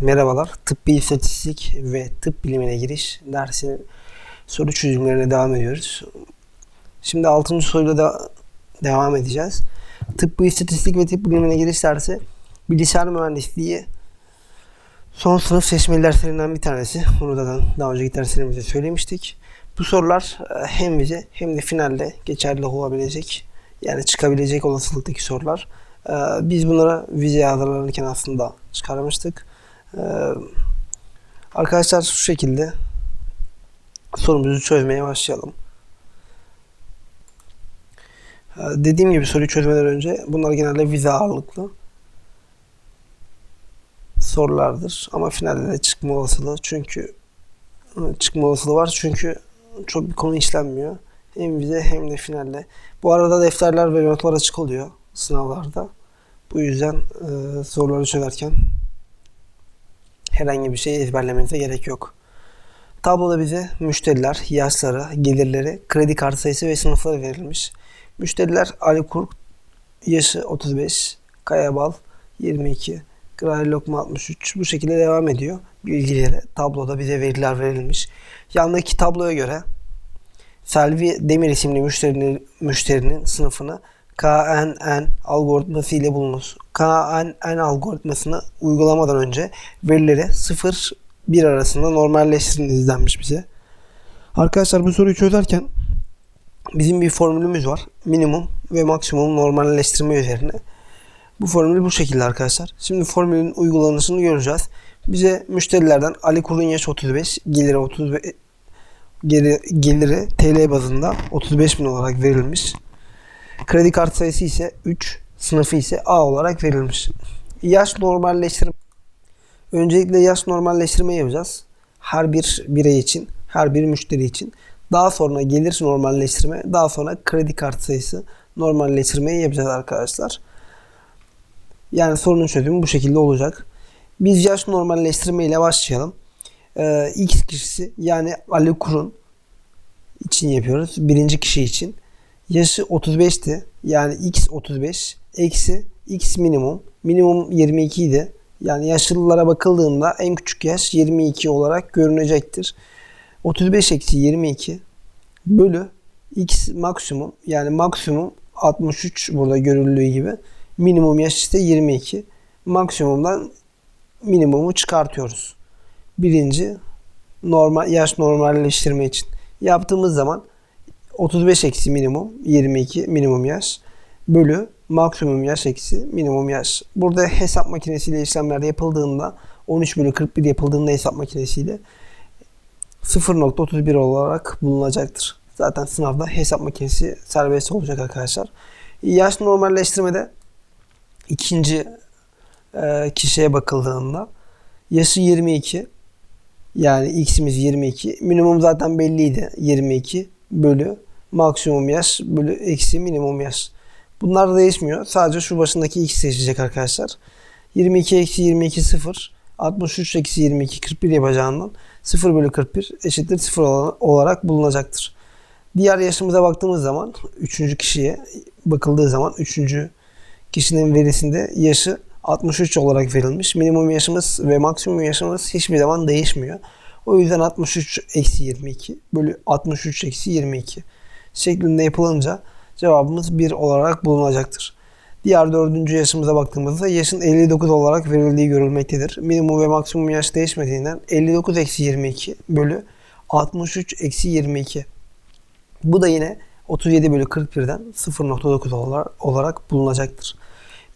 Merhabalar. Tıbbi istatistik ve tıp bilimine giriş dersinin soru çözümlerine devam ediyoruz. Şimdi 6. soruyla da devam edeceğiz. Tıbbi istatistik ve tıp bilimine giriş dersi bilgisayar mühendisliği son sınıf seçmeli derslerinden bir tanesi. Bunu da daha önceki derslerimizde söylemiştik. Bu sorular e, hem vize hem de finalde geçerli olabilecek yani çıkabilecek olasılıktaki sorular. E, Biz bunları vizeye hazırlanırken aslında çıkarmıştık. Ee, arkadaşlar şu şekilde sorumuzu çözmeye başlayalım. Ee, dediğim gibi soruyu çözmeden önce bunlar genelde vize ağırlıklı sorulardır. Ama finalde de çıkma olasılığı çünkü çıkma olasılığı var çünkü çok bir konu işlenmiyor. Hem vize hem de finalde. Bu arada defterler ve notlar açık oluyor sınavlarda. Bu yüzden e, soruları çözerken herhangi bir şey ezberlemenize gerek yok. Tabloda bize müşteriler, yaşları, gelirleri, kredi kartı sayısı ve sınıfları verilmiş. Müşteriler Ali Kurk, yaşı 35, Kaya Bal 22, Gray Lokma 63 bu şekilde devam ediyor. Bilgileri tabloda bize veriler verilmiş. Yandaki tabloya göre Selvi Demir isimli müşterinin, müşterinin sınıfını KNN algoritması ile bulunuz. KNN algoritmasını uygulamadan önce verileri 0-1 arasında normalleştiriniz denmiş bize. Arkadaşlar bu soruyu çözerken bizim bir formülümüz var. Minimum ve maksimum normalleştirme üzerine. Bu formül bu şekilde arkadaşlar. Şimdi formülün uygulanışını göreceğiz. Bize müşterilerden Ali Kurun yaş 35, geliri 35 geri, geliri TL bazında 35 bin olarak verilmiş. Kredi kartı sayısı ise 3, sınıfı ise A olarak verilmiş. Yaş normalleştirme. Öncelikle yaş normalleştirme yapacağız. Her bir birey için, her bir müşteri için. Daha sonra gelir normalleştirme, daha sonra kredi kartı sayısı normalleştirmeyi yapacağız arkadaşlar. Yani sorunun çözümü bu şekilde olacak. Biz yaş normalleştirme ile başlayalım. Ee, X kişisi yani Ali Kur'un için yapıyoruz. Birinci kişi için. Yaşı 35'ti. Yani x 35 eksi x minimum. Minimum 22 idi. Yani yaşlılara bakıldığında en küçük yaş 22 olarak görünecektir. 35 eksi 22 bölü x maksimum yani maksimum 63 burada görüldüğü gibi. Minimum yaş işte 22. Maksimumdan minimumu çıkartıyoruz. Birinci normal yaş normalleştirme için yaptığımız zaman 35 eksi minimum 22 minimum yaş bölü maksimum yaş eksi minimum yaş. Burada hesap makinesiyle işlemler yapıldığında 13 bölü 41 yapıldığında hesap makinesiyle 0.31 olarak bulunacaktır. Zaten sınavda hesap makinesi serbest olacak arkadaşlar. Yaş normalleştirmede ikinci e, kişiye bakıldığında yaşı 22 yani x'imiz 22. Minimum zaten belliydi. 22 bölü maksimum yaş bölü eksi minimum yaş. Bunlar değişmiyor. Sadece şu başındaki x seçecek arkadaşlar. 22 eksi 22 0. 63 eksi 22 41 yapacağından 0 bölü 41 eşittir 0 olarak bulunacaktır. Diğer yaşımıza baktığımız zaman 3. kişiye bakıldığı zaman 3. kişinin verisinde yaşı 63 olarak verilmiş. Minimum yaşımız ve maksimum yaşımız hiçbir zaman değişmiyor. O yüzden 63 eksi 22 bölü 63 eksi 22 şeklinde yapılınca cevabımız 1 olarak bulunacaktır. Diğer dördüncü yaşımıza baktığımızda yaşın 59 olarak verildiği görülmektedir. Minimum ve maksimum yaş değişmediğinden 59 eksi 22 bölü 63 eksi 22. Bu da yine 37 bölü 41'den 0.9 olarak bulunacaktır.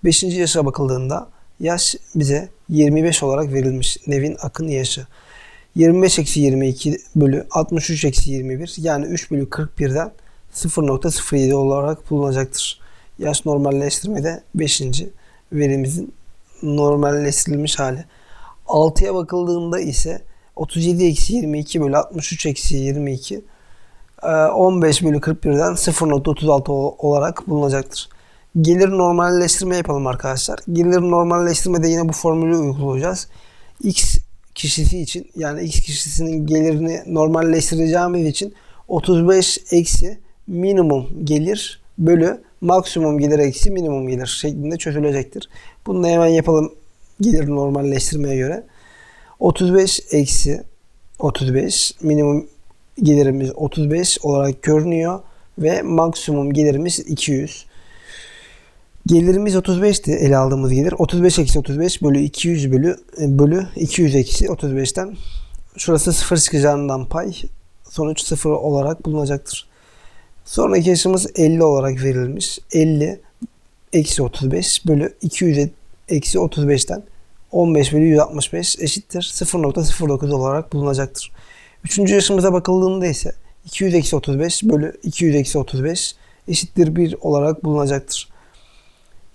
5. yaşa bakıldığında yaş bize 25 olarak verilmiş. Nevin Akın yaşı. 25 eksi 22 bölü 63 eksi 21 yani 3 bölü 41'den 0.07 olarak bulunacaktır. Yaş normalleştirmede 5. verimizin normalleştirilmiş hali. 6'ya bakıldığında ise 37 eksi 22 bölü 63 eksi 22 15 bölü 41'den 0.36 olarak bulunacaktır. Gelir normalleştirme yapalım arkadaşlar. Gelir normalleştirmede yine bu formülü uygulayacağız. X kişisi için yani X kişisinin gelirini normalleştireceğimiz için 35 eksi minimum gelir bölü maksimum gelir eksi minimum gelir şeklinde çözülecektir. Bunu da hemen yapalım gelir normalleştirmeye göre. 35 eksi 35 minimum gelirimiz 35 olarak görünüyor ve maksimum gelirimiz 200. Gelirimiz 35'ti ele aldığımız gelir. 35 eksi 35 bölü 200 bölü bölü 200 eksi 35'ten şurası 0 çıkacağından pay sonuç 0 olarak bulunacaktır. Sonraki yaşımız 50 olarak verilmiş. 50 eksi 35 bölü 200 eksi 35'ten 15 bölü 165 eşittir 0.09 olarak bulunacaktır. Üçüncü yaşımıza bakıldığında ise 200 eksi 35 bölü 200 eksi 35 eşittir 1 olarak bulunacaktır.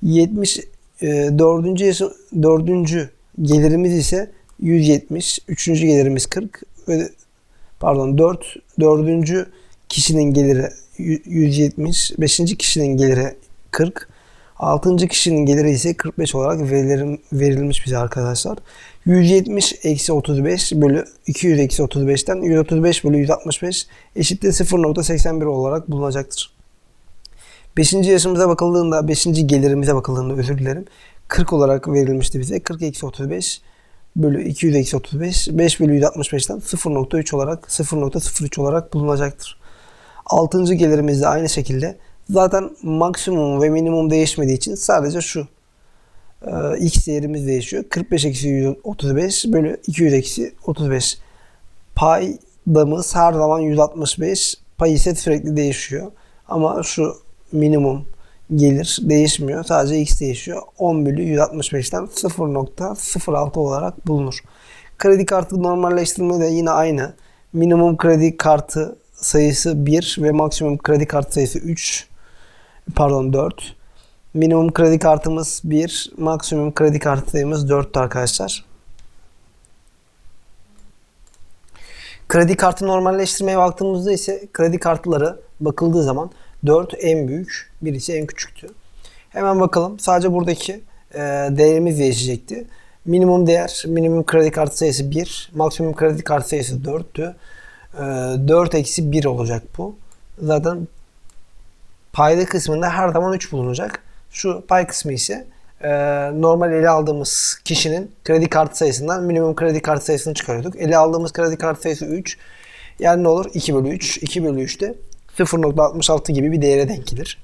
70 e, dördüncü yaşı, dördüncü gelirimiz ise 170, üçüncü gelirimiz 40 ve pardon 4 dördüncü kişinin geliri 170, beşinci kişinin geliri 40, altıncı kişinin geliri ise 45 olarak verilerim, verilmiş bize arkadaşlar. 170 eksi 35 bölü 200 eksi 35'ten 135 bölü 165 eşittir 0.81 olarak bulunacaktır. 5. yaşımıza bakıldığında, 5. gelirimize bakıldığında özür dilerim. 40 olarak verilmişti bize. 40 eksi 35 bölü 200 eksi 35 5 bölü 165'ten 0.3 olarak 0.03 olarak bulunacaktır. 6. gelirimiz de aynı şekilde. Zaten maksimum ve minimum değişmediği için sadece şu e, x değerimiz değişiyor. 45 eksi 135 bölü 200 eksi 35. Paydamız her zaman 165. Pay ise sürekli değişiyor. Ama şu minimum gelir değişmiyor. Sadece x değişiyor. 10 bölü 165'ten 0.06 olarak bulunur. Kredi kartı normalleştirme de yine aynı. Minimum kredi kartı sayısı 1 ve maksimum kredi kartı sayısı 3. Pardon 4. Minimum kredi kartımız 1, maksimum kredi kartı sayımız 4 arkadaşlar. Kredi kartı normalleştirmeye baktığımızda ise kredi kartları bakıldığı zaman 4 en büyük, birisi en küçüktü. Hemen bakalım. Sadece buradaki e, değerimiz değişecekti. Minimum değer, minimum kredi kartı sayısı 1, maksimum kredi kartı sayısı 4'tü. E, 4 eksi 1 olacak bu. Zaten payda kısmında her zaman 3 bulunacak. Şu pay kısmı ise e, normal ele aldığımız kişinin kredi kartı sayısından minimum kredi kartı sayısını çıkarıyorduk. Ele aldığımız kredi kartı sayısı 3. Yani ne olur? 2 bölü 3. 2 bölü 3'te 0.66 gibi bir değere denk gelir.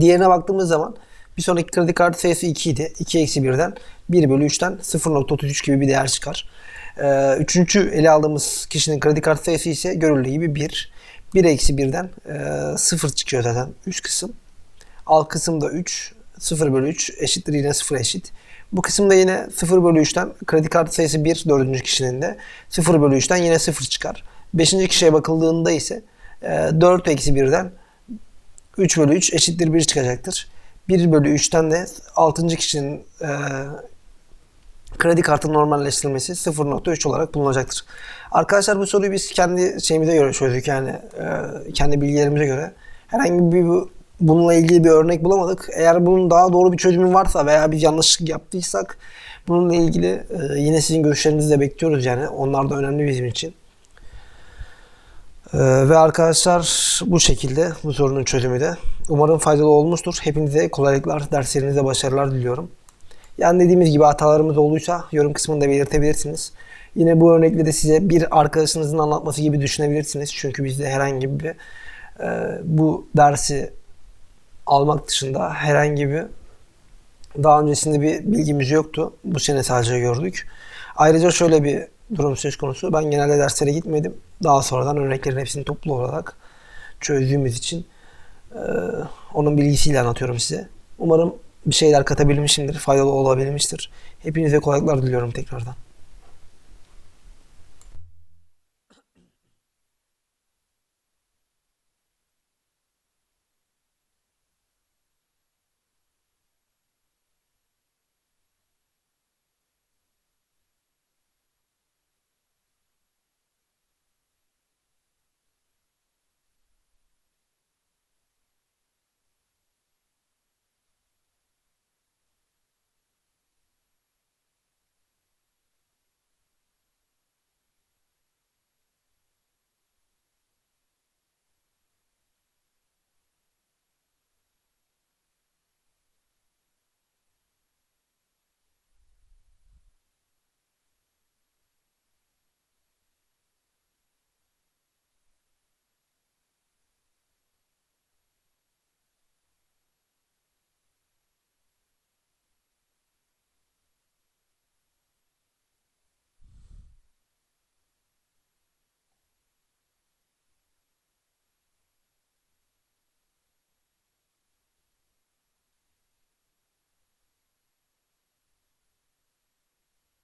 Diğerine baktığımız zaman bir sonraki kredi kartı sayısı 2 idi. 2 eksi 1'den 1 bölü 3'ten 0.33 gibi bir değer çıkar. Ee, üçüncü ele aldığımız kişinin kredi kartı sayısı ise görüldüğü gibi 1. 1 eksi 1'den e, 0 çıkıyor zaten üst kısım. Alt kısımda 3. 0 bölü 3 eşittir yine 0 eşit. Bu kısımda yine 0 bölü 3'ten kredi kartı sayısı 1 dördüncü kişinin de 0 bölü 3'ten yine 0 çıkar. Beşinci kişiye bakıldığında ise 4 eksi 1'den 3 bölü 3 eşittir 1 çıkacaktır. 1 bölü 3'ten de 6. kişinin e, kredi kartı normalleştirilmesi 0.3 olarak bulunacaktır. Arkadaşlar bu soruyu biz kendi şeyimize göre çözdük yani e, kendi bilgilerimize göre. Herhangi bir bu- bununla ilgili bir örnek bulamadık. Eğer bunun daha doğru bir çözümü varsa veya biz yanlışlık yaptıysak bununla ilgili e, yine sizin görüşlerinizi de bekliyoruz yani. Onlar da önemli bizim için. Ee, ve arkadaşlar bu şekilde bu sorunun çözümü de. Umarım faydalı olmuştur. Hepinize kolaylıklar, derslerinizde başarılar diliyorum. Yani dediğimiz gibi hatalarımız olduysa yorum kısmında belirtebilirsiniz. Yine bu örnekleri size bir arkadaşınızın anlatması gibi düşünebilirsiniz. Çünkü bizde herhangi bir e, bu dersi almak dışında herhangi bir daha öncesinde bir bilgimiz yoktu. Bu sene sadece gördük. Ayrıca şöyle bir durum söz konusu. Ben genelde derslere gitmedim. Daha sonradan örneklerin hepsini toplu olarak çözdüğümüz için e, onun bilgisiyle anlatıyorum size. Umarım bir şeyler katabilmişimdir, faydalı olabilmiştir. Hepinize kolaylıklar diliyorum tekrardan.